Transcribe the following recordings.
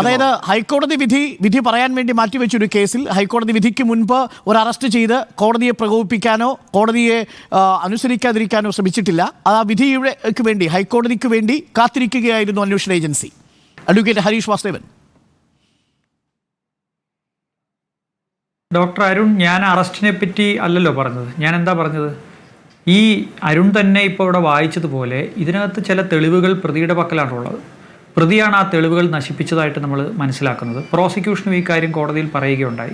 അതായത് ഹൈക്കോടതി വിധി വിധി പറയാൻ വേണ്ടി മാറ്റിവെച്ചൊരു കേസിൽ ഹൈക്കോടതി വിധിക്ക് മുൻപ് ഒരു അറസ്റ്റ് ചെയ്ത് കോടതിയെ പ്രകോപിപ്പിക്കാനോ കോടതിയെ അനുസരിക്കാതിരിക്കാനോ ശ്രമിച്ചിട്ടില്ല. അത് ആ വിധിക്ക് വേണ്ടി ഹൈക്കോടതിക്ക് വേണ്ടി കാത്തിരിക്കുകയായിരുന്നു അന്വേഷണ agency. Advocate Harish Vasudevan. Doctor Arun ഞാൻ അറസ്റ്റിനെ പറ്റി അല്ലല്ലോ പറഞ്ഞത്. ഞാൻ എന്താ പറഞ്ഞത്? ഈ അരുൺ തന്നെ ഇപ്പോൾ ഇവിടെ വായിച്ചതുപോലെ ഇതിനകത്ത് ചില തെളിവുകൾ പ്രതിയുടെ പക്കലാണുള്ളത്. പ്രതിയാണ് ആ തെളിവുകൾ നശിപ്പിച്ചതായിട്ട് നമ്മൾ മനസ്സിലാക്കുന്നത്. പ്രോസിക്യൂഷനും ഈ കാര്യം കോടതിയിൽ പറയുകയുണ്ടായി.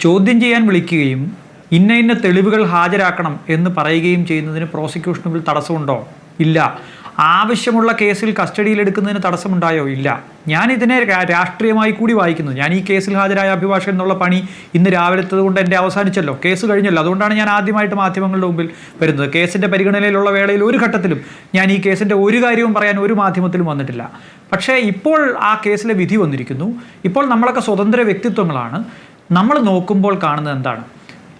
ചോദ്യം ചെയ്യാൻ വിളിക്കുകയും ഇന്ന ഇന്ന തെളിവുകൾ ഹാജരാക്കണം എന്ന് പറയുകയും ചെയ്യുന്നതിന് പ്രോസിക്യൂഷനുകൾ തടസ്സമുണ്ടോ? ഇല്ല. ആവശ്യമുള്ള കേസിൽ കസ്റ്റഡിയിൽ എടുക്കുന്നതിന് തടസ്സമുണ്ടായോ? ഇല്ല. ഞാൻ ഇതിനെ രാഷ്ട്രീയമായി കൂടി വായിക്കുന്നു. ഞാൻ ഈ കേസിൽ ഹാജരായ അഭിഭാഷകൻ എന്നുള്ള പണി ഇന്ന് രാവിലത്തത് കൊണ്ട് എന്റെ അവസാനിച്ചല്ലോ. കേസ് കഴിഞ്ഞല്ലോ. അതുകൊണ്ടാണ് ഞാൻ ആദ്യമായിട്ട് മാധ്യമങ്ങളുടെ മുമ്പിൽ വരുന്നത്. കേസിന്റെ പരിഗണനയിലുള്ള വേളയിൽ ഒരു ഘട്ടത്തിലും ഞാൻ ഈ കേസിന്റെ ഒരു കാര്യവും പറയാൻ ഒരു മാധ്യമത്തിലും വന്നിട്ടില്ല. പക്ഷേ ഇപ്പോൾ ആ കേസിലെ വിധി വന്നിരിക്കുന്നു. ഇപ്പോൾ നമ്മളൊക്കെ സ്വതന്ത്ര വ്യക്തിത്വങ്ങളാണ്. നമ്മൾ നോക്കുമ്പോൾ കാണുന്നത് എന്താണ്?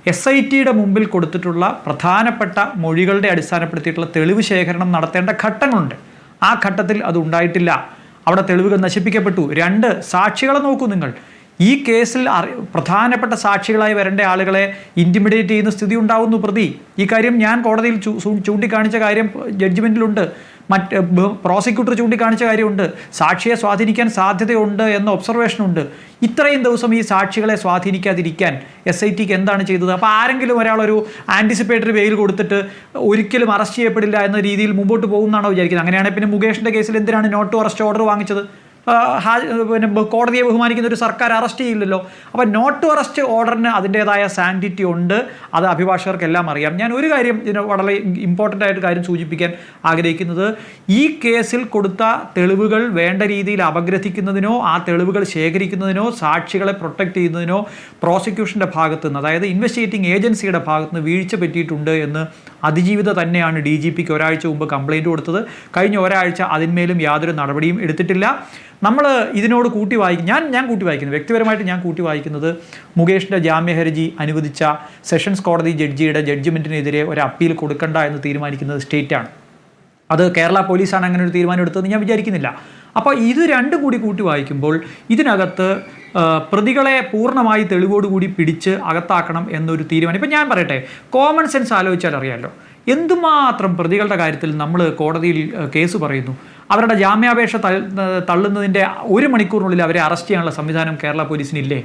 എസ് ഐ ടിയുടെ മുമ്പിൽ കൊടുത്തിട്ടുള്ള പ്രധാനപ്പെട്ട മൊഴികളുടെ അടിസ്ഥാനപ്പെടുത്തിയിട്ടുള്ള തെളിവ് ശേഖരണം നടത്തേണ്ട ഘട്ടങ്ങളുണ്ട്. ആ ഘട്ടത്തിൽ അത് ഉണ്ടായിട്ടില്ല. അവിടെ തെളിവുകൾ നശിപ്പിക്കപ്പെട്ടു. രണ്ട് സാക്ഷികളെ നോക്കൂ നിങ്ങൾ. ഈ കേസിൽ പ്രധാനപ്പെട്ട സാക്ഷികളായി വരേണ്ട ആളുകളെ ഇന്റിമിഡേറ്റ് ചെയ്യുന്ന സ്ഥിതി ഉണ്ടാവുന്നു പ്രതി. ഈ കാര്യം ഞാൻ കോടതിയിൽ ചൂണ്ടിക്കാണിച്ച കാര്യം ജഡ്ജ്മെന്റിലുണ്ട് മറ്റ് പ്രോസിക്യൂട്ടർ ചൂണ്ടിക്കാണിച്ച കാര്യമുണ്ട്. സാക്ഷിയെ സ്വാധീനിക്കാൻ സാധ്യതയുണ്ട് എന്ന ഒബ്സർവേഷനുണ്ട് ഇത്രയും ദിവസം ഈ സാക്ഷികളെ സ്വാധീനിക്കാതിരിക്കാൻ എസ് ഐ ടിക്ക് എന്താണ് ചെയ്തത്? അപ്പോൾ ആരെങ്കിലും ഒരാളൊരു ഒരു ആന്റിസിപ്പേറ്ററി വെയിൽ കൊടുത്തിട്ട് ഒരിക്കലും അറസ്റ്റ് ചെയ്യപ്പെടില്ല എന്ന രീതിയിൽ മുമ്പോട്ട് പോകുന്നതാണോ വിചാരിക്കുന്നത്? അങ്ങനെയാണെങ്കിൽ പിന്നെ മുകേഷിന്റെ കേസിൽ എന്തിനാണ് നോട്ട് അറസ്റ്റ് ഓർഡർ വാങ്ങിച്ചത്? പിന്നെ കോടതിയെ ബഹുമാനിക്കുന്ന ഒരു സർക്കാർ അറസ്റ്റ് ചെയ്യില്ലല്ലോ. അപ്പോൾ നോട്ട് ടു അറസ്റ്റ് ഓർഡറിന് അതിന്റേതായ സാൻഡിറ്റി ഉണ്ട്. അത് അഭിഭാഷകർക്കെല്ലാം അറിയാം. ഞാൻ ഒരു കാര്യം ഇതിന് വളരെ ഇമ്പോർട്ടന്റ് ആയിട്ട് കാര്യം സൂചിപ്പിക്കാൻ ആഗ്രഹിക്കുന്നത്. ഈ കേസിൽ കൊടുത്ത തെളിവുകൾ വേണ്ട രീതിയിൽ അപഗ്രഥിക്കുന്നതിനോ ആ തെളിവുകൾ ശേഖരിക്കുന്നതിനോ സാക്ഷികളെ പ്രൊട്ടക്റ്റ് ചെയ്യുന്നതിനോ പ്രോസിക്യൂഷന്റെ ഭാഗത്തുനിന്ന് അതായത് ഇൻവെസ്റ്റിഗേറ്റിംഗ് ഏജൻസിയുടെ ഭാഗത്തുനിന്ന് വീഴ്ച പറ്റിയിട്ടുണ്ട് എന്ന് അതിജീവിത തന്നെയാണ് ഡി ജി പിക്ക് ഒരാഴ്ച മുമ്പ് കംപ്ലൈന്റ് കൊടുത്തത്. കഴിഞ്ഞ ഒരാഴ്ച അതിന്മേലും യാതൊരു നടപടിയും എടുത്തിട്ടില്ല. നമ്മൾ ഇതിനോട് കൂട്ടി വായിക്കും ഞാൻ ഞാൻ കൂട്ടി വായിക്കുന്നത് വ്യക്തിപരമായിട്ട് ഞാൻ കൂട്ടി വായിക്കുന്നത് മുകേഷിന്റെ ജാമ്യ ഹർജി അനുവദിച്ച സെഷൻസ് കോടതി ജഡ്ജിയുടെ ജഡ്ജ്മെന്റിനെതിരെ ഒരു അപ്പീൽ കൊടുക്കണ്ട എന്ന് തീരുമാനിക്കുന്നത് സ്റ്റേറ്റാണ്. അത് കേരള പോലീസാണ് അങ്ങനെ ഒരു തീരുമാനം എടുത്തതെന്ന് ഞാൻ വിചാരിക്കുന്നില്ല. അപ്പോൾ ഇത് രണ്ടും കൂടി കൂട്ടി വായിക്കുമ്പോൾ ഇതിനകത്ത് പ്രതികളെ പൂർണമായി തെളിവോടുകൂടി പിടിച്ച് അകത്താക്കണം എന്നൊരു തീരുമാനം. ഇപ്പം ഞാൻ പറയട്ടെ കോമൺ സെൻസ് ആലോചിച്ചാൽ അറിയാമല്ലോ എന്തുമാത്രം പ്രതികളുടെ കാര്യത്തിൽ നമ്മൾ കോടതിയിൽ കേസ് പറയുന്നു? അവരുടെ ജാമ്യാപേക്ഷ തള്ളുന്നതിന്റെ ഒരു മണിക്കൂറിനുള്ളിൽ അവരെ അറസ്റ്റ് ചെയ്യാനുള്ള സംവിധാനം കേരള പോലീസിനില്ലേ?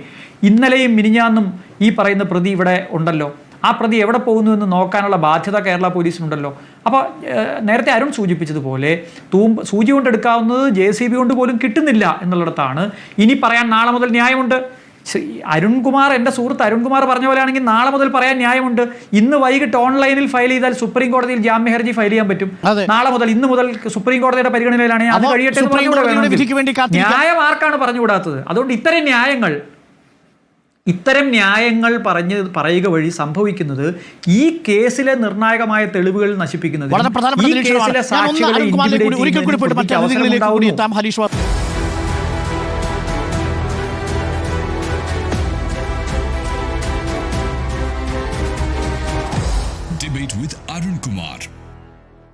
ഇന്നലെയും മിനിഞ്ഞാന്നും ഈ പറയുന്ന പ്രതി ഇവിടെ ഉണ്ടല്ലോ. ആ പ്രതി എവിടെ പോകുന്നു എന്ന് നോക്കാനുള്ള ബാധ്യത കേരള പോലീസിനുണ്ടല്ലോ. അപ്പോൾ നേരത്തെ അരുൺ സൂചിപ്പിച്ചതുപോലെ തൂമ്പ് സൂചി കൊണ്ടെടുക്കാവുന്നത് ജെ സി ബി കൊണ്ട് പോലും കിട്ടുന്നില്ല എന്നുള്ളിടത്താണ്. ഇനി പറയാൻ നാളെ മുതൽ ന്യായമുണ്ട്. അരുൺകുമാർ എന്റെ സുഹൃത്ത് അരുൺകുമാർ പറഞ്ഞ പോലെയാണെങ്കിൽ നാളെ മുതൽ പറയാൻ ന്യായമുണ്ട്. ഇന്ന് വൈകിട്ട് ഓൺലൈനിൽ ഫയൽ ചെയ്താൽ സുപ്രീം കോടതിയിൽ ജാമ്യ ഹർജി ഫയൽ ചെയ്യാൻ പറ്റും. നാളെ മുതൽ ഇന്ന് മുതൽ സുപ്രീം കോടതിയുടെ പരിഗണനയിലാണ്. അത് കഴിയട്ടെ. ന്യായം ആർക്കാണ് പറഞ്ഞുകൂടാത്തത്? അതുകൊണ്ട് ഇത്തരം ന്യായങ്ങൾ ഇത്തരം ന്യായങ്ങൾ പറഞ്ഞ് പറയുക വഴി സംഭവിക്കുന്നത് ഈ കേസിലെ നിർണായകമായ തെളിവുകൾ നശിപ്പിക്കുന്നത് വളരെ പ്രധാനപ്പെട്ട ഈ കേസിലെ സാക്ഷികളെ